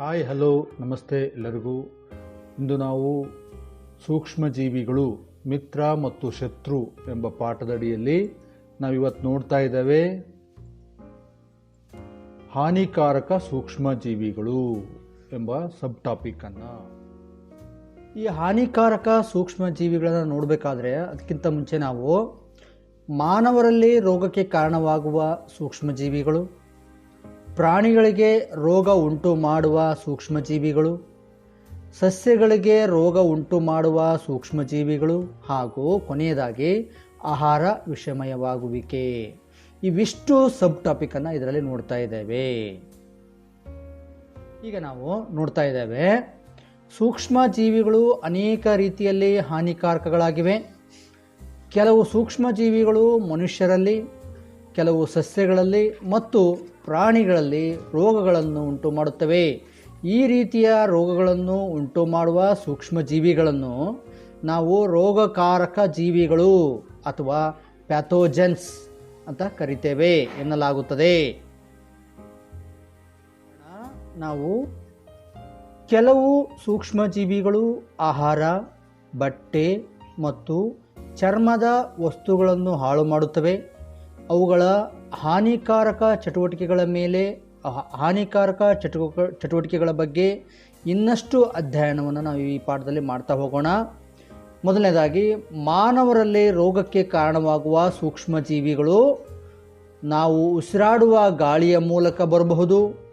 Hi, hello, ನಮಸ್ತೆ ಎಲ್ಲರಿಗೂ. ಇಂದು ನಾವು ಸೂಕ್ಷ್ಮಜೀವಿಗಳು, ಮಿತ್ರ ಮತ್ತು ಶತ್ರು ಎಂಬ ಪಾಠದಡಿಯಲ್ಲಿ ನಾವಿವತ್ತು ನೋಡ್ತಾ ಇದ್ದೇವೆ. ಹಾನಿಕಾರಕ ಸೂಕ್ಷ್ಮಜೀವಿಗಳು ಎಂಬ ಸಬ್ ಟಾಪಿಕನ್ನು ಈ ಹಾನಿಕಾರಕ ಸೂಕ್ಷ್ಮಜೀವಿಗಳನ್ನು ನೋಡಬೇಕಾದ್ರೆ ಅದಕ್ಕಿಂತ ಮುಂಚೆ ನಾವು ಮಾನವರಲ್ಲಿ ರೋಗಕ್ಕೆ ಕಾರಣವಾಗುವ ಸೂಕ್ಷ್ಮಜೀವಿಗಳು ಪ್ರಾಣಿಗಳಿಗೆ ರೋಗ ಉಂಟು ಮಾಡುವ ಸೂಕ್ಷ್ಮಜೀವಿಗಳು, ಸಸ್ಯಗಳಿಗೆ ರೋಗ ಉಂಟು ಮಾಡುವ ಸೂಕ್ಷ್ಮಜೀವಿಗಳು ಹಾಗೂ ಕೊನೆಯದಾಗಿ ಆಹಾರ ವಿಷಮಯವಾಗುವಿಕೆ. ಇವಿಷ್ಟು ಸಬ್ ಟಾಪಿಕನ್ನು ಇದರಲ್ಲಿ ನೋಡ್ತಾ ಇದ್ದೇವೆ. ಈಗ ನಾವು ನೋಡ್ತಾ ಇದ್ದೇವೆ ಸೂಕ್ಷ್ಮ ಜೀವಿಗಳು ಅನೇಕ ರೀತಿಯಲ್ಲಿ ಹಾನಿಕಾರಕಗಳಾಗಿವೆ. ಕೆಲವು ಸೂಕ್ಷ್ಮ ಜೀವಿಗಳು ಮನುಷ್ಯರಲ್ಲಿ ಕೆಲವು ಸಸ್ಯಗಳಲ್ಲಿ ಮತ್ತು ಪ್ರಾಣಿಗಳಲ್ಲಿ ರೋಗಗಳನ್ನು ಉಂಟು ಮಾಡುತ್ತವೆ ಈ ರೀತಿಯ ರೋಗಗಳನ್ನು ಉಂಟು ಮಾಡುವ ಸೂಕ್ಷ್ಮ ಜೀವಿಗಳನ್ನು ನಾವು ರೋಗಕಾರಕ ಜೀವಿಗಳು ಅಥವಾ ಪ್ಯಾಥೋಜೆನ್ಸ್ ಅಂತ ಕರಿತೇವೆ ಎನ್ನಲಾಗುತ್ತದೆ. ನಾವು ಕೆಲವು ಸೂಕ್ಷ್ಮಜೀವಿಗಳು ಆಹಾರ, ಬಟ್ಟೆ ಮತ್ತು ಚರ್ಮದ ವಸ್ತುಗಳನ್ನು ಹಾಳು ಮಾಡುತ್ತವೆ ಅವುಗಳ ಹಾನಿಕಾರಕ ಚಟುವಟಿಕೆಗಳ ಮೇಲೆ ಹಾನಿಕಾರಕ ಚಟುವ ಚಟುವಟಿಕೆಗಳ ಬಗ್ಗೆ ಇನ್ನಷ್ಟು ಅಧ್ಯಯನವನ್ನು ನಾವು ಈ ಪಾಠದಲ್ಲಿ ಮಾಡ್ತಾ ಹೋಗೋಣ. ಮೊದಲನೇದಾಗಿ, ಮಾನವರಲ್ಲಿ ರೋಗಕ್ಕೆ ಕಾರಣವಾಗುವ ಸೂಕ್ಷ್ಮಜೀವಿಗಳು ನಾವು ಉಸಿರಾಡುವ ಗಾಳಿಯ ಮೂಲಕ ಬರಬಹುದು.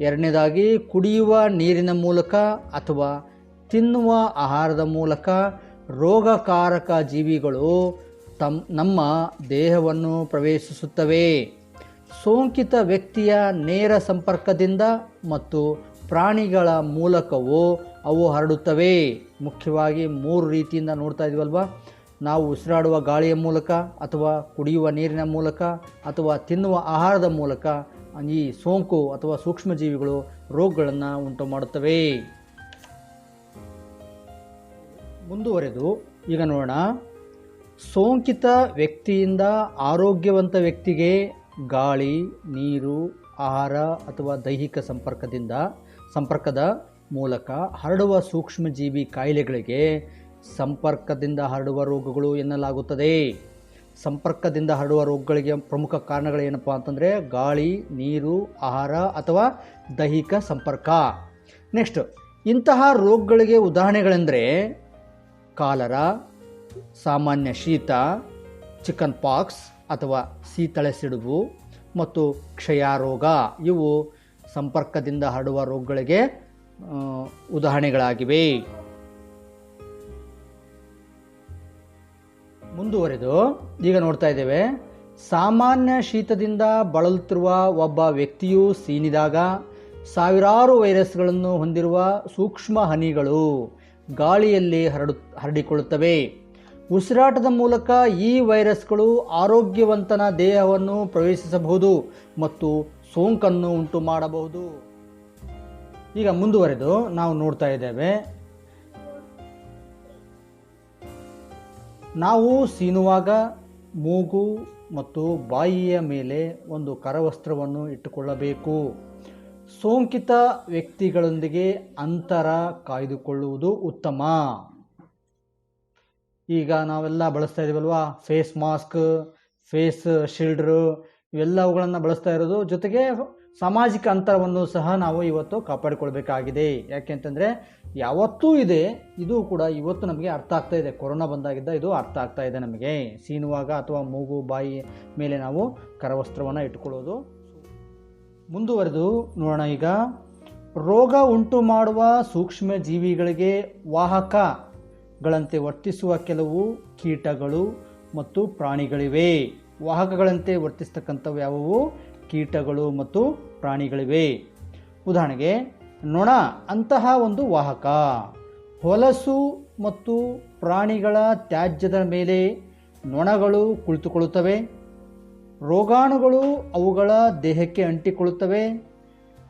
ಎರಡನೇದಾಗಿ, ಕುಡಿಯುವ ನೀರಿನ ಮೂಲಕ ಅಥವಾ ತಿನ್ನುವ ಆಹಾರದ ಮೂಲಕ ರೋಗಕಾರಕ ಜೀವಿಗಳು ತಮ್ ನಮ್ಮ ದೇಹವನ್ನು ಪ್ರವೇಶಿಸುತ್ತವೆ. ಸೋಂಕಿತ ವ್ಯಕ್ತಿಯ ನೇರ ಸಂಪರ್ಕದಿಂದ ಮತ್ತು ಪ್ರಾಣಿಗಳ ಮೂಲಕವೂ ಅವು ಹರಡುತ್ತವೆ. ಮುಖ್ಯವಾಗಿ ಮೂರು ರೀತಿಯಿಂದ ನೋಡ್ತಾ ಇದೀವಲ್ವ? ನಾವು ಉಸಿರಾಡುವ ಗಾಳಿಯ ಮೂಲಕ ಅಥವಾ ಕುಡಿಯುವ ನೀರಿನ ಮೂಲಕ ಅಥವಾ ತಿನ್ನುವ ಆಹಾರದ ಮೂಲಕ ಈ ಸೋಂಕು ಅಥವಾ ಸೂಕ್ಷ್ಮಜೀವಿಗಳು ರೋಗಗಳನ್ನು ಉಂಟು ಮಾಡುತ್ತವೆ. ಮುಂದುವರೆದು ಈಗ ನೋಡೋಣ. ಸೋಂಕಿತ ವ್ಯಕ್ತಿಯಿಂದ ಆರೋಗ್ಯವಂತ ವ್ಯಕ್ತಿಗೆ ಗಾಳಿ, ನೀರು, ಆಹಾರ ಅಥವಾ ದೈಹಿಕ ಸಂಪರ್ಕದಿಂದ, ಸಂಪರ್ಕದ ಮೂಲಕ ಹರಡುವ ಸೂಕ್ಷ್ಮಜೀವಿ ಕಾಯಿಲೆಗಳಿಗೆ ಸಂಪರ್ಕದಿಂದ ಹರಡುವ ರೋಗಗಳು ಎನ್ನಲಾಗುತ್ತದೆ. ಸಂಪರ್ಕದಿಂದ ಹರಡುವ ರೋಗಗಳಿಗೆ ಪ್ರಮುಖ ಕಾರಣಗಳು ಏನಪ್ಪ ಅಂತಂದರೆ ಗಾಳಿ, ನೀರು, ಆಹಾರ ಅಥವಾ ದೈಹಿಕ ಸಂಪರ್ಕ. ನೆಕ್ಸ್ಟ್, ಇಂತಹ ರೋಗಗಳಿಗೆ ಉದಾಹರಣೆಗಳೆಂದರೆ ಕಾಲರ ಸಾಮಾನ್ಯ ಶೀತ, ಚಿಕನ್ ಪಾಕ್ಸ್ ಅಥವಾ ಸೀತಳೆ ಸಿಡುಬು ಮತ್ತು ಕ್ಷಯಾರೋಗ, ಇವು ಸಂಪರ್ಕದಿಂದ ಹರಡುವ ರೋಗಗಳಿಗೆ ಉದಾಹರಣೆಗಳಾಗಿವೆ. ಮುಂದುವರೆದು ಈಗ ನೋಡ್ತಾ ಇದ್ದೇವೆ. ಸಾಮಾನ್ಯ ಶೀತದಿಂದ ಬಳಲುತ್ತಿರುವ ಒಬ್ಬ ವ್ಯಕ್ತಿಯು ಸೀನಿದಾಗ ಸಾವಿರಾರು ವೈರಸ್ಗಳನ್ನು ಹೊಂದಿರುವ ಸೂಕ್ಷ್ಮ ಹನಿಗಳು ಗಾಳಿಯಲ್ಲಿ ಹರಡು ಹರಡಿಕೊಳ್ಳುತ್ತವೆ. ಉಸಿರಾಟದ ಮೂಲಕ ಈ ವೈರಸ್ಗಳು ಆರೋಗ್ಯವಂತನ ದೇಹವನ್ನು ಪ್ರವೇಶಿಸಬಹುದು ಮತ್ತು ಸೋಂಕನ್ನು ಉಂಟು ಮಾಡಬಹುದು. ಈಗ ಮುಂದುವರೆದು ನಾವು ನೋಡ್ತಾ ಇದ್ದೇವೆ. ನಾವು ಸೀನುವಾಗ, ಮೂಗು ಮತ್ತು ಬಾಯಿಯ ಮೇಲೆ ಒಂದು ಕರವಸ್ತ್ರವನ್ನು ಇಟ್ಟುಕೊಳ್ಳಬೇಕು. ಸೋಂಕಿತ ವ್ಯಕ್ತಿಗಳೊಂದಿಗೆ ಅಂತರ ಕಾಯ್ದುಕೊಳ್ಳುವುದು ಉತ್ತಮ. ಈಗ ನಾವೆಲ್ಲ ಬಳಸ್ತಾ ಇದೀವಲ್ವಾ? ಫೇಸ್ ಮಾಸ್ಕ್, ಫೇಸ್ ಶೀಲ್ಡ್ರು, ಇವೆಲ್ಲವುಗಳನ್ನು ಬಳಸ್ತಾ ಇರೋದು. ಜೊತೆಗೆ ಸಾಮಾಜಿಕ ಅಂತರವನ್ನು ಸಹ ನಾವು ಇವತ್ತು ಕಾಪಾಡಿಕೊಳ್ಬೇಕಾಗಿದೆ. ಯಾಕೆಂತಂದರೆ ಯಾವತ್ತೂ ಇದೆ, ಇದು ಕೂಡ ಇವತ್ತು ನಮಗೆ ಅರ್ಥ ಆಗ್ತಾ ಇದೆ. ಕೊರೋನಾ ಬಂದಾಗಿದ್ದ ಇದು ಅರ್ಥ ಆಗ್ತಾ ಇದೆ ನಮಗೆ. ಸೀನುವಾಗ ಅಥವಾ ಮೂಗು, ಬಾಯಿ ಮೇಲೆ ನಾವು ಕರವಸ್ತ್ರವನ್ನು ಇಟ್ಕೊಳ್ಳೋದು. ಮುಂದುವರೆದು ನೋಡೋಣ ಈಗ. ರೋಗ ಉಂಟು ಮಾಡುವ ಸೂಕ್ಷ್ಮ ಜೀವಿಗಳಿಗೆ ವಾಹಕಗಳಂತೆ ವರ್ತಿಸುವ ಕೆಲವು ಕೀಟಗಳು ಮತ್ತು ಪ್ರಾಣಿಗಳಿವೆ. ವಾಹಕಗಳಂತೆ ವರ್ತಿಸ್ತಕ್ಕಂಥವು ಯಾವುವು? ಕೀಟಗಳು ಮತ್ತು ಪ್ರಾಣಿಗಳಿವೆ. ಉದಾಹರಣೆಗೆ, ನೊಣ ಅಂತಹ ಒಂದು ವಾಹಕ. ಹೊಲಸು ಮತ್ತು ಪ್ರಾಣಿಗಳ ತ್ಯಾಜ್ಯದ ಮೇಲೆ ನೊಣಗಳು ಕುಳಿತುಕೊಳ್ಳುತ್ತವೆ. ರೋಗಾಣುಗಳು ಅವುಗಳ ದೇಹಕ್ಕೆ ಅಂಟಿಕೊಳ್ಳುತ್ತವೆ.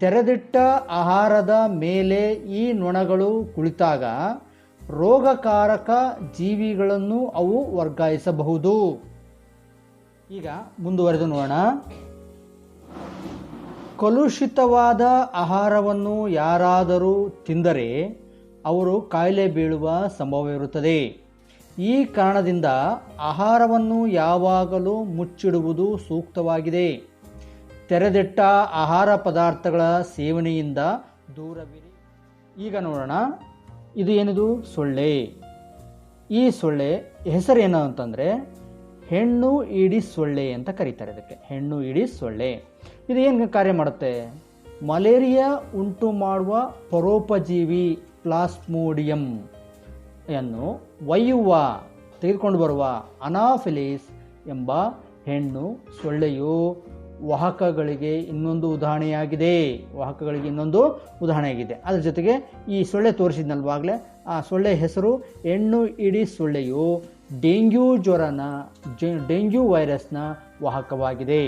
ತೆರೆದಿಟ್ಟ ಆಹಾರದ ಮೇಲೆ ಈ ನೊಣಗಳು ಕುಳಿತಾಗ ರೋಗಕಾರಕ ಜೀವಿಗಳನ್ನು ಅವು ವರ್ಗಾಯಿಸಬಹುದು. ಈಗ ಮುಂದುವರೆದು ನೋಡೋಣ. ಕಲುಷಿತವಾದ ಆಹಾರವನ್ನು ಯಾರಾದರೂ ತಿಂದರೆ ಅವರು ಕಾಯಿಲೆ ಬೀಳುವ ಸಂಭವವಿರುತ್ತದೆ. ಈ ಕಾರಣದಿಂದ ಆಹಾರವನ್ನು ಯಾವಾಗಲೂ ಮುಚ್ಚಿಡುವುದು ಸೂಕ್ತವಾಗಿದೆ. ತೆರೆದಿಟ್ಟ ಆಹಾರ ಪದಾರ್ಥಗಳ ಸೇವನೆಯಿಂದ ದೂರವಿರಿ. ಈಗ ನೋಡೋಣ. ಇದು ಏನಿದು? ಸೊಳ್ಳೆ. ಈ ಸೊಳ್ಳೆ ಹೆಸರೇನು ಅಂತಂದರೆ ಹೆಣ್ಣು ಇಡಿ ಸೊಳ್ಳೆ ಅಂತ ಕರೀತಾರೆ ಇದಕ್ಕೆ. ಹೆಣ್ಣು ಇಡಿ ಸೊಳ್ಳೆ. ಇದು ಏನು ಕಾರ್ಯ ಮಾಡುತ್ತೆ? ಮಲೇರಿಯಾ ಉಂಟು ಮಾಡುವ ಪರೋಪಜೀವಿ ಪ್ಲಾಸ್ಮೋಡಿಯಂ ಅನ್ನು ಒಯ್ಯುವ, ತೆಗೆದುಕೊಂಡು ಬರುವ ಅನಾಫಿಲಿಸ್ ಎಂಬ ಹೆಣ್ಣು ಸೊಳ್ಳೆಯು ವಾಹಕಗಳಿಗೆ ಇನ್ನೊಂದು ಉದಾಹರಣೆಯಾಗಿದೆ. ವಾಹಕಗಳಿಗೆ ಇನ್ನೊಂದು ಉದಾಹರಣೆಯಾಗಿದೆ. ಅದರ ಜೊತೆಗೆ ಈ ಸೊಳ್ಳೆ ತೋರಿಸಿದ್ನಲ್ವಾಗಲೇ, ಆ ಸೊಳ್ಳೆ ಹೆಸರು ಹೆಣ್ಣು ಇಡೀ ಸೊಳ್ಳೆಯು ಡೆಂಗ್ಯೂ ಜ್ವರನ ಡೆಂಗ್ಯೂ ವೈರಸ್ನ ವಾಹಕವಾಗಿದೆ.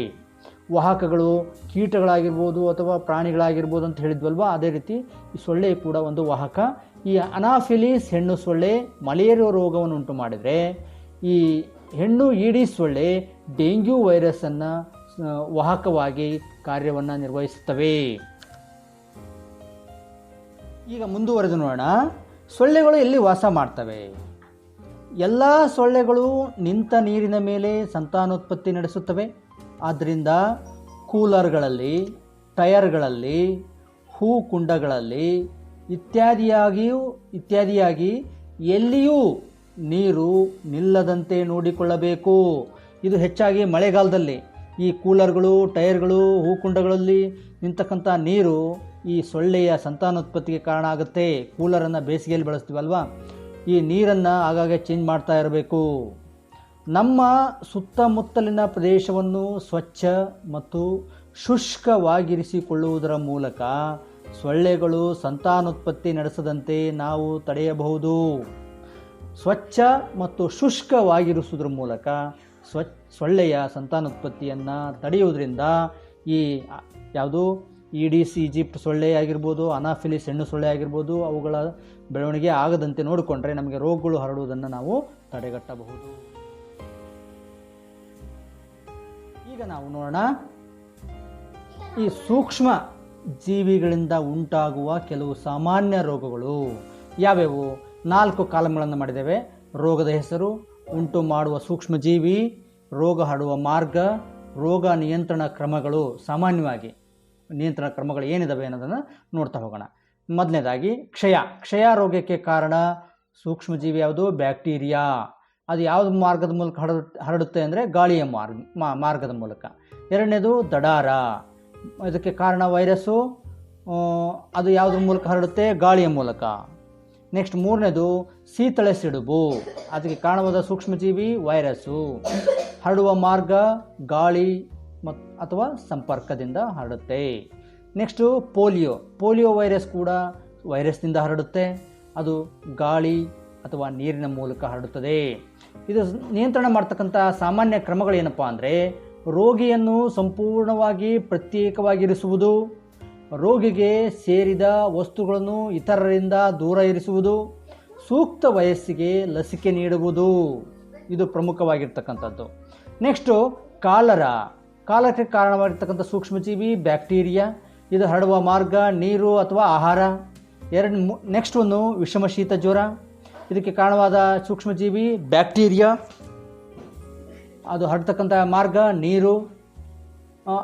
ವಾಹಕಗಳು ಕೀಟಗಳಾಗಿರ್ಬೋದು ಅಥವಾ ಪ್ರಾಣಿಗಳಾಗಿರ್ಬೋದು ಅಂತ ಹೇಳಿದ್ವಲ್ವ, ಅದೇ ರೀತಿ ಈ ಸೊಳ್ಳೆ ಕೂಡ ಒಂದು ವಾಹಕ. ಈ ಅನಾಫಿಲಿಸ್ ಹೆಣ್ಣು ಸೊಳ್ಳೆ ಮಲೇರಿಯಾ ರೋಗವನ್ನು ಉಂಟು ಮಾಡಿದರೆ, ಈ ಹೆಣ್ಣು ಈಡಿ ಸೊಳ್ಳೆ ಡೆಂಗ್ಯೂ ವೈರಸ್ಸನ್ನು ವಾಹಕವಾಗಿ ಕಾರ್ಯವನ್ನು ನಿರ್ವಹಿಸುತ್ತವೆ. ಈಗ ಮುಂದುವರೆದು ನೋಡೋಣ. ಸೊಳ್ಳೆಗಳು ಎಲ್ಲಿ ವಾಸ ಮಾಡ್ತವೆ? ಎಲ್ಲ ಸೊಳ್ಳೆಗಳು ನಿಂತ ನೀರಿನ ಮೇಲೆ ಸಂತಾನೋತ್ಪತ್ತಿ ನಡೆಸುತ್ತವೆ. ಆದ್ದರಿಂದ ಕೂಲರ್ಗಳಲ್ಲಿ ಟಯರ್ಗಳಲ್ಲಿ ಹೂಕುಂಡಗಳಲ್ಲಿ ಇತ್ಯಾದಿಯಾಗಿಯೂ, ಇತ್ಯಾದಿಯಾಗಿ ಎಲ್ಲಿಯೂ ನೀರು ನಿಲ್ಲದಂತೆ ನೋಡಿಕೊಳ್ಳಬೇಕು. ಇದು ಹೆಚ್ಚಾಗಿ ಮಳೆಗಾಲದಲ್ಲಿ. ಈ ಕೂಲರ್ಗಳು, ಟೈರ್ಗಳು, ಹೂಕುಂಡಗಳಲ್ಲಿ ನಿಂತಕ್ಕಂಥ ನೀರು ಈ ಸೊಳ್ಳೆಯ ಸಂತಾನೋತ್ಪತ್ತಿಗೆ ಕಾರಣ ಆಗುತ್ತೆ. ಕೂಲರನ್ನು ಬೇಸಿಗೆಯಲ್ಲಿ ಬಳಸ್ತೀವಲ್ವಾ ಈ ನೀರನ್ನು ಆಗಾಗ ಚೇಂಜ್ ಮಾಡ್ತಾ ಇರಬೇಕು. ನಮ್ಮ ಸುತ್ತಮುತ್ತಲಿನ ಪ್ರದೇಶವನ್ನು ಸ್ವಚ್ಛ ಮತ್ತು ಶುಷ್ಕವಾಗಿರಿಸಿಕೊಳ್ಳುವುದರ ಮೂಲಕ ಸೊಳ್ಳೆಗಳು ಸಂತಾನೋತ್ಪತ್ತಿ ನಡೆಸದಂತೆ ನಾವು ತಡೆಯಬಹುದು. ಸ್ವಚ್ಛ ಮತ್ತು ಶುಷ್ಕವಾಗಿರಿಸುವುದರ ಮೂಲಕ ಸ್ವ ಸೊಳ್ಳೆಯ ಸಂತಾನೋತ್ಪತ್ತಿಯನ್ನು ತಡೆಯುವುದರಿಂದ ಈ ಯಾವುದೂ ಇ ಡಿ ಸಿ, ಈಜಿಪ್ಟ್ ಸೊಳ್ಳೆ ಆಗಿರ್ಬೋದು, ಅನಾಫಿಲಿಸ್ ಹೆಣ್ಣು ಸೊಳ್ಳೆ ಆಗಿರ್ಬೋದು, ಅವುಗಳ ಬೆಳವಣಿಗೆ ಆಗದಂತೆ ನೋಡಿಕೊಂಡ್ರೆ ನಮಗೆ ರೋಗಗಳು ಹರಡುವುದನ್ನು ನಾವು ತಡೆಗಟ್ಟಬಹುದು. ಈಗ ನಾವು ನೋಡೋಣ ಈ ಸೂಕ್ಷ್ಮ ಜೀವಿಗಳಿಂದ ಉಂಟಾಗುವ ಕೆಲವು ಸಾಮಾನ್ಯ ರೋಗಗಳು. ಯಾವ್ಯಾವು? ನಾಲ್ಕು ಕಾಲಮ್ಗಳನ್ನು ಮಾಡಿದ್ದೇವೆ. ರೋಗದ ಹೆಸರು ಉಂಟು ಮಾಡುವ ಸೂಕ್ಷ್ಮಜೀವಿ, ರೋಗ ಹರಡುವ ಮಾರ್ಗ, ರೋಗ ನಿಯಂತ್ರಣ ಕ್ರಮಗಳು ಸಾಮಾನ್ಯವಾಗಿ ನಿಯಂತ್ರಣ ಕ್ರಮಗಳು ಏನಿದಾವೆ ಅನ್ನೋದನ್ನು ನೋಡ್ತಾ ಹೋಗೋಣ. ಮೊದಲನೇದಾಗಿ, ಕ್ಷಯ. ಕ್ಷಯ ರೋಗಕ್ಕೆ ಕಾರಣ ಸೂಕ್ಷ್ಮಜೀವಿ ಯಾವುದು? ಬ್ಯಾಕ್ಟೀರಿಯಾ. ಅದು ಯಾವ ಮಾರ್ಗದ ಮೂಲಕ ಹರಡು, ಹರಡುತ್ತೆ ಅಂದರೆ ಗಾಳಿಯ ಮಾರ್ಗ ಮಾರ್ಗದ ಮೂಲಕ. ಎರಡನೇದು, ದಡಾರ. ಇದಕ್ಕೆ ಕಾರಣ ವೈರಸ್ಸು ಅದು ಯಾವುದ್ರ ಮೂಲಕ ಹರಡುತ್ತೆ? ಗಾಳಿಯ ಮೂಲಕ. ನೆಕ್ಸ್ಟ್ ಮೂರನೇದು ಸೀತಳೆ ಸಿಡುಬು. ಅದಕ್ಕೆ ಕಾರಣವಾದ ಸೂಕ್ಷ್ಮಜೀವಿ ವೈರಸ್ಸು. ಹರಡುವ ಮಾರ್ಗ ಗಾಳಿ ಮತ್ ಅಥವಾ ಸಂಪರ್ಕದಿಂದ ಹರಡುತ್ತೆ. Next polio. ಪೋಲಿಯೋ ವೈರಸ್ ಕೂಡ ವೈರಸ್ನಿಂದ ಹರಡುತ್ತೆ. ಅದು ಗಾಳಿ ಅಥವಾ ನೀರಿನ ಮೂಲಕ ಹರಡುತ್ತದೆ. ಇದು ನಿಯಂತ್ರಣ ಮಾಡ್ತಕ್ಕಂಥ ಸಾಮಾನ್ಯ ಕ್ರಮಗಳೇನಪ್ಪ ಅಂದರೆ ರೋಗಿಯನ್ನು ಸಂಪೂರ್ಣವಾಗಿ ಪ್ರತ್ಯೇಕವಾಗಿರಿಸುವುದು. ರೋಗಿಗೆ ಸೇರಿದ ವಸ್ತುಗಳನ್ನು ಇತರರಿಂದ ದೂರ ಇರಿಸುವುದು, ಸೂಕ್ತ ವಯಸ್ಸಿಗೆ ಲಸಿಕೆ ನೀಡುವುದು. ಇದು ಪ್ರಮುಖವಾಗಿರ್ತಕ್ಕಂಥದ್ದು. Next cholera. ಕಾಲಕ್ಕೆ ಕಾರಣವಾಗಿರ್ತಕ್ಕಂಥ ಸೂಕ್ಷ್ಮಜೀವಿ, ಬ್ಯಾಕ್ಟೀರಿಯಾ, ಇದು ಹರಡುವ ಮಾರ್ಗ, ನೀರು ಅಥವಾ ಆಹಾರ. ಎರಡು ನೆಕ್ಸ್ಟ್ ಒಂದು ವಿಷಮ ಶೀತ ಜ್ವರ. ಇದಕ್ಕೆ ಕಾರಣವಾದ ಸೂಕ್ಷ್ಮಜೀವಿ, ಬ್ಯಾಕ್ಟೀರಿಯಾ. ಅದು ಹರಡ್ತಕ್ಕಂಥ ಮಾರ್ಗ, ನೀರು.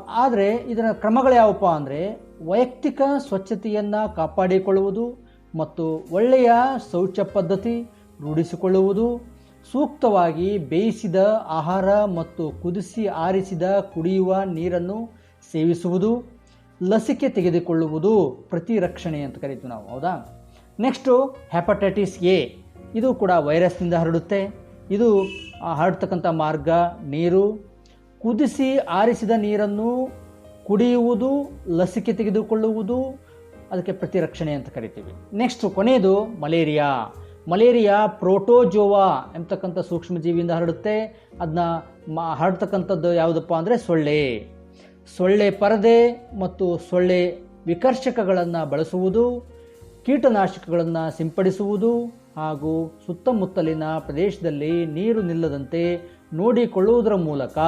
ಆದರೆ ಇದರ ಕ್ರಮಗಳು ಯಾವಪ್ಪ ಅಂದರೆ ವೈಯಕ್ತಿಕ ಸ್ವಚ್ಛತೆಯನ್ನು ಕಾಪಾಡಿಕೊಳ್ಳುವುದು ಮತ್ತು ಒಳ್ಳೆಯ ಶೌಚ ಪದ್ಧತಿ ರೂಢಿಸಿಕೊಳ್ಳುವುದು, ಸೂಕ್ತವಾಗಿ ಬೇಯಿಸಿದ ಆಹಾರ ಮತ್ತು ಕುದಿಸಿ ಆರಿಸಿದ ಕುಡಿಯುವ ನೀರನ್ನು ಸೇವಿಸುವುದು, ಲಸಿಕೆ ತೆಗೆದುಕೊಳ್ಳುವುದು ಪ್ರತಿರಕ್ಷಣೆ ಅಂತ ಕರಿತೀವಿ ನಾವು, ಹೌದಾ? ನೆಕ್ಸ್ಟು ಹೆಪಟೈಟಿಸ್ ಎ ಇದು ಕೂಡ ವೈರಸ್ನಿಂದ ಹರಡುತ್ತೆ. ಇದು ಹರಡ್ತಕ್ಕಂಥ ಮಾರ್ಗ, ನೀರು. ಕುದಿಸಿ ಆರಿಸಿದ ನೀರನ್ನು ಕುಡಿಯುವುದು, ಲಸಿಕೆ ತೆಗೆದುಕೊಳ್ಳುವುದು, ಅದಕ್ಕೆ ಪ್ರತಿರಕ್ಷಣೆ ಅಂತ ಕರಿತೀವಿ. ನೆಕ್ಸ್ಟ್ ಕೊನೆಯದು ಮಲೇರಿಯಾ. ಮಲೇರಿಯಾ ಪ್ರೋಟೋಜೋವಾ ಎಂಬತಕ್ಕಂಥ ಸೂಕ್ಷ್ಮಜೀವಿಯಿಂದ ಹರಡುತ್ತೆ. ಅದನ್ನ ಮಾ, ಹರಡ್ತಕ್ಕಂಥದ್ದು ಯಾವುದಪ್ಪ ಅಂದರೆ ಸೊಳ್ಳೆ. ಸೊಳ್ಳೆ ಪರದೆ ಮತ್ತು ಸೊಳ್ಳೆ ವಿಕರ್ಷಕಗಳನ್ನು ಬಳಸುವುದು, ಕೀಟನಾಶಕಗಳನ್ನು ಸಿಂಪಡಿಸುವುದು ಹಾಗೂ ಸುತ್ತಮುತ್ತಲಿನ ಪ್ರದೇಶದಲ್ಲಿ ನೀರು ನಿಲ್ಲದಂತೆ ನೋಡಿಕೊಳ್ಳುವುದರ ಮೂಲಕ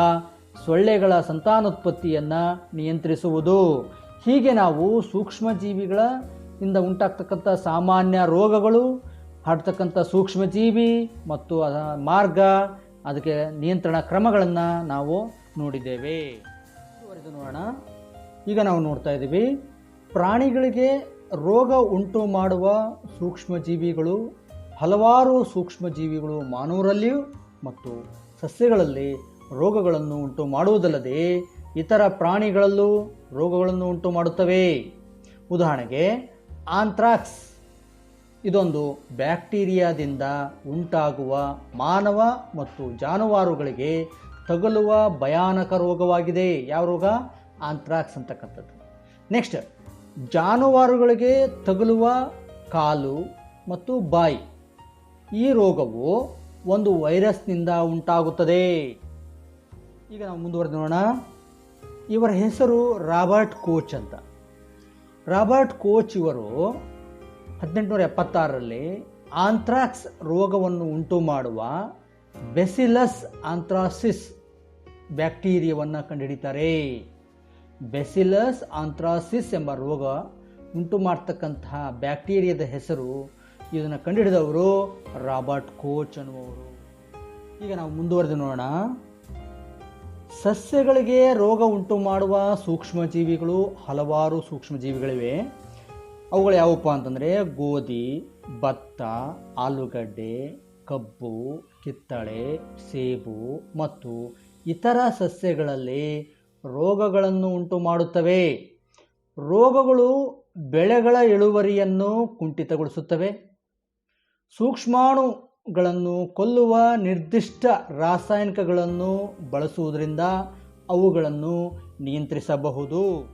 ಸೊಳ್ಳೆಗಳ ಸಂತಾನೋತ್ಪತ್ತಿಯನ್ನು ನಿಯಂತ್ರಿಸುವುದು. ಹೀಗೆ ನಾವು ಸೂಕ್ಷ್ಮಜೀವಿಗಳ ಇಂದ ಉಂಟಾಗ್ತಕ್ಕಂಥ ಸಾಮಾನ್ಯ ರೋಗಗಳು, ಹರಡ್ತಕ್ಕಂಥ ಸೂಕ್ಷ್ಮಜೀವಿ ಮತ್ತು ಅದರ ಮಾರ್ಗ, ಅದಕ್ಕೆ ನಿಯಂತ್ರಣ ಕ್ರಮಗಳನ್ನು ನಾವು ನೋಡಿದ್ದೇವೆ. ನೋಡೋಣ. ಈಗ ನಾವು ನೋಡ್ತಾ ಇದ್ದೀವಿ. ಪ್ರಾಣಿಗಳಿಗೆ ರೋಗ ಉಂಟು ಮಾಡುವ ಸೂಕ್ಷ್ಮಜೀವಿಗಳು ಹಲವಾರು ಸೂಕ್ಷ್ಮಜೀವಿಗಳು ಮಾನವರಲ್ಲಿಯೂ ಮತ್ತು ಸಸ್ಯಗಳಲ್ಲಿ ರೋಗಗಳನ್ನು ಉಂಟು ಮಾಡುವುದಲ್ಲದೆ ಇತರ ಪ್ರಾಣಿಗಳಲ್ಲೂ ರೋಗಗಳನ್ನು ಉಂಟು ಮಾಡುತ್ತವೆ. ಉದಾಹರಣೆಗೆ, ಆಂಥ್ರಾಕ್ಸ್. ಇದೊಂದು ಬ್ಯಾಕ್ಟೀರಿಯಾದಿಂದ ಉಂಟಾಗುವ ಮಾನವ ಮತ್ತು ಜಾನುವಾರುಗಳಿಗೆ ತಗಲುವ ಭಯಾನಕ ರೋಗವಾಗಿದೆ. ಯಾವ ರೋಗ? ಆಂಥ್ರಾಕ್ಸ್ ಅಂತಕ್ಕಂಥದ್ದು. ನೆಕ್ಸ್ಟ್, ಜಾನುವಾರುಗಳಿಗೆ ತಗಲುವ ಕಾಲು ಮತ್ತು ಬಾಯಿ. ಈ ರೋಗವು ಒಂದು ವೈರಸ್ನಿಂದ ಉಂಟಾಗುತ್ತದೆ. ಈಗ ನಾವು ಮುಂದುವರೆದು ನೋಡೋಣ. ಇವರ ಹೆಸರು ರಾಬರ್ಟ್ ಕೋಚ್ ಅಂತ. ರಾಬರ್ಟ್ ಕೋಚ್ ಇವರು ಹದಿನೆಂಟುನೂರ ಎಪ್ಪತ್ತಾರರಲ್ಲಿ ಆಂಥ್ರಾಕ್ಸ್ ರೋಗವನ್ನು ಉಂಟು ಮಾಡುವ ಬೆಸಿಲಸ್ ಆಂಥ್ರಾಸಿಸ್ ಬ್ಯಾಕ್ಟೀರಿಯಾವನ್ನು ಕಂಡುಹಿಡಿತಾರೆ ಬೆಸಿಲಸ್ ಆಂಥ್ರಾಸಿಸ್ ಎಂಬ ರೋಗ ಉಂಟು ಮಾಡ್ತಕ್ಕಂತಹ ಬ್ಯಾಕ್ಟೀರಿಯಾದ ಹೆಸರು ಇದನ್ನು ಕಂಡುಹಿಡಿದವರು ರಾಬರ್ಟ್ ಕೋಚ್ ಅನ್ನುವರು ಈಗ ನಾವು ಮುಂದುವರೆದು ನೋಡೋಣ. ಸಸ್ಯಗಳಿಗೆ ರೋಗ ಉಂಟು ಮಾಡುವ ಸೂಕ್ಷ್ಮಜೀವಿಗಳು ಹಲವಾರು ಸೂಕ್ಷ್ಮಜೀವಿಗಳಿವೆ. ಅವುಗಳು ಯಾವಪ್ಪ ಅಂತಂದರೆ ಗೋಧಿ, ಭತ್ತ, ಆಲೂಗಡ್ಡೆ, ಕಬ್ಬು, ಕಿತ್ತಳೆ, ಸೇಬು ಮತ್ತು ಇತರ ಸಸ್ಯಗಳಲ್ಲಿ ರೋಗಗಳನ್ನು ಉಂಟು ಮಾಡುತ್ತವೆ. ರೋಗಗಳು ಬೆಳೆಗಳ ಇಳುವರಿಯನ್ನು ಕುಂಠಿತಗೊಳಿಸುತ್ತವೆ. ಸೂಕ್ಷ್ಮಾಣುಗಳನ್ನು ಕೊಲ್ಲುವ ನಿರ್ದಿಷ್ಟ ರಾಸಾಯನಿಕಗಳನ್ನು ಬಳಸುವುದರಿಂದ ಅವುಗಳನ್ನು ನಿಯಂತ್ರಿಸಬಹುದು.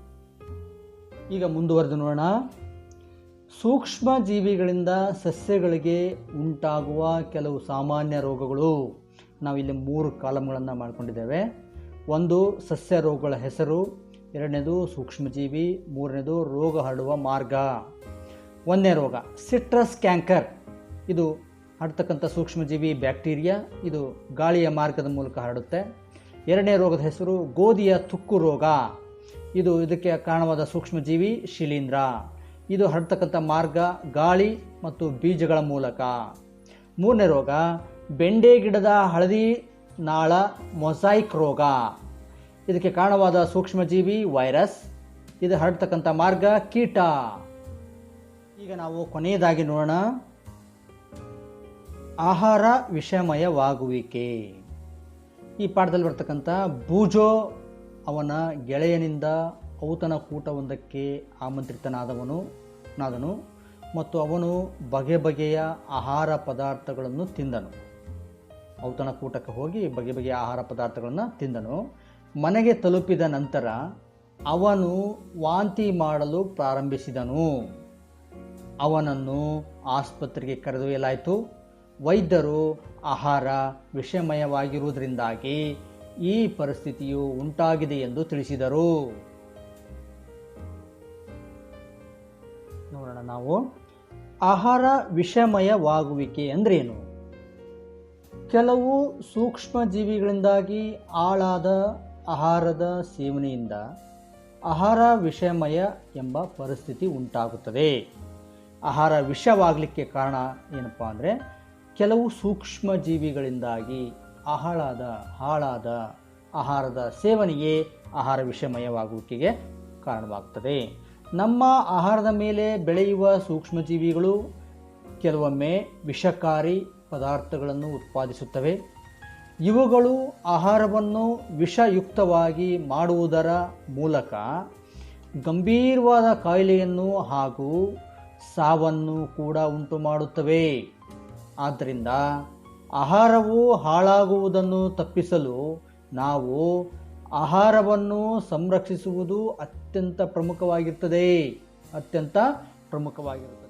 ಈಗ ಮುಂದುವರೆದು ನೋಡೋಣ. ಸೂಕ್ಷ್ಮ ಜೀವಿಗಳಿಂದ ಸಸ್ಯಗಳಿಗೆ ಉಂಟಾಗುವ ಕೆಲವು ಸಾಮಾನ್ಯ ರೋಗಗಳು. ನಾವಿಲ್ಲಿ ಮೂರು ಕಾಲಮ್ಗಳನ್ನು ಮಾಡಿಕೊಂಡಿದ್ದೇವೆ. ಒಂದು, ಸಸ್ಯ ರೋಗಗಳ ಹೆಸರು. ಎರಡನೇದು, ಸೂಕ್ಷ್ಮಜೀವಿ. ಮೂರನೇದು, ರೋಗ ಹರಡುವ ಮಾರ್ಗ. ಒಂದನೇ ರೋಗ, ಸಿಟ್ರಸ್ ಕ್ಯಾಂಕರ್. ಇದು ಹರಡ್ತಕ್ಕಂಥ ಸೂಕ್ಷ್ಮಜೀವಿ ಬ್ಯಾಕ್ಟೀರಿಯಾ ಇದು ಗಾಳಿಯ ಮಾರ್ಗದ ಮೂಲಕ ಹರಡುತ್ತೆ. ಎರಡನೇ ರೋಗದ ಹೆಸರು ಗೋಧಿಯ ತುಕ್ಕು ರೋಗ. ಇದು ಇದಕ್ಕೆ ಕಾರಣವಾದ ಸೂಕ್ಷ್ಮಜೀವಿ ಶಿಲೀಂಧ್ರ. ಇದು ಹರಡ್ತಕ್ಕಂಥ ಮಾರ್ಗ ಗಾಳಿ ಮತ್ತು ಬೀಜಗಳ ಮೂಲಕ. ಮೂರನೇ ರೋಗ ಬೆಂಡೆ ಗಿಡದ ಹಳದಿ ನಾಳ ಮೊಸಾಯಿಕ್ ರೋಗ. ಇದಕ್ಕೆ ಕಾರಣವಾದ ಸೂಕ್ಷ್ಮಜೀವಿ ವೈರಸ್. ಇದು ಹರಡ್ತಕ್ಕಂಥ ಮಾರ್ಗ ಕೀಟ. ಈಗ ನಾವು ಕೊನೆಯದಾಗಿ ನೋಡೋಣ. ಆಹಾರ ವಿಷಮಯವಾಗುವಿಕೆ ಈ ಪಾಠದಲ್ಲಿ ಬರ್ತಕ್ಕಂಥ ಬೂಜೋ ಅವನ ಗೆಳೆಯನಿಂದ ಔತನ ಕೂಟವೊಂದಕ್ಕೆ ಆಮಂತ್ರಿತನಾದವನು, ನಾದನು ಮತ್ತು ಅವನು ಬಗೆ ಬಗೆಯ ಆಹಾರ ಪದಾರ್ಥಗಳನ್ನು ತಿಂದನು. ಔತನ ಕೂಟಕ್ಕೆ ಹೋಗಿ ಬಗೆ ಬಗೆಯ ಆಹಾರ ಪದಾರ್ಥಗಳನ್ನು ತಿಂದನು. ಮನೆಗೆ ತಲುಪಿದ ನಂತರ ಅವನು ವಾಂತಿ ಮಾಡಲು ಪ್ರಾರಂಭಿಸಿದನು. ಅವನನ್ನು ಆಸ್ಪತ್ರೆಗೆ ಕರೆದೊಯ್ಯಲಾಯಿತು. ವೈದ್ಯರು ಆಹಾರ ವಿಷಮಯವಾಗಿರುವುದರಿಂದಾಗಿ ಈ ಪರಿಸ್ಥಿತಿಯು ಉಂಟಾಗಿದೆ ಎಂದು ತಿಳಿಸಿದರು. ನೋಡೋಣ ನಾವು. ಆಹಾರ ವಿಷಮಯವಾಗುವಿಕೆ ಅಂದ್ರೇನು? ಕೆಲವು ಸೂಕ್ಷ್ಮ ಜೀವಿಗಳಿಂದಾಗಿ ಆಳಾದ ಆಹಾರದ ಸೇವನೆಯಿಂದ ಆಹಾರ ವಿಷಮಯ ಎಂಬ ಪರಿಸ್ಥಿತಿ ಉಂಟಾಗುತ್ತದೆ. ಆಹಾರ ವಿಷವಾಗಲಿಕ್ಕೆ ಕಾರಣ ಏನಪ್ಪ ಅಂದರೆ ಕೆಲವು ಸೂಕ್ಷ್ಮ ಜೀವಿಗಳಿಂದಾಗಿ ಆಹಾಳಾದ, ಹಾಳಾದ ಆಹಾರದ ಸೇವನೆಯೇ ಆಹಾರ ವಿಷಮಯವಾಗುವಿಕೆಗೆ ಕಾರಣವಾಗುತ್ತದೆ ನಮ್ಮ ಆಹಾರದ ಮೇಲೆ ಬೆಳೆಯುವ ಸೂಕ್ಷ್ಮಜೀವಿಗಳು ಕೆಲವೊಮ್ಮೆ ವಿಷಕಾರಿ ಪದಾರ್ಥಗಳನ್ನು ಉತ್ಪಾದಿಸುತ್ತವೆ. ಇವುಗಳು ಆಹಾರವನ್ನು ವಿಷಯುಕ್ತವಾಗಿ ಮಾಡುವುದರ ಮೂಲಕ ಗಂಭೀರವಾದ ಕಾಯಿಲೆಯನ್ನು ಹಾಗೂ ಸಾವನ್ನು ಕೂಡ ಉಂಟು ಮಾಡುತ್ತವೆ ಆದ್ದರಿಂದ ಆಹಾರವು ಹಾಳಾಗುವುದನ್ನು ತಪ್ಪಿಸಲು ನಾವು ಆಹಾರವನ್ನು ಸಂರಕ್ಷಿಸುವುದು ಅತ್ಯಂತ ಪ್ರಮುಖವಾಗಿರ್ತದೆ ಅತ್ಯಂತ ಪ್ರಮುಖವಾಗಿರುತ್ತದೆ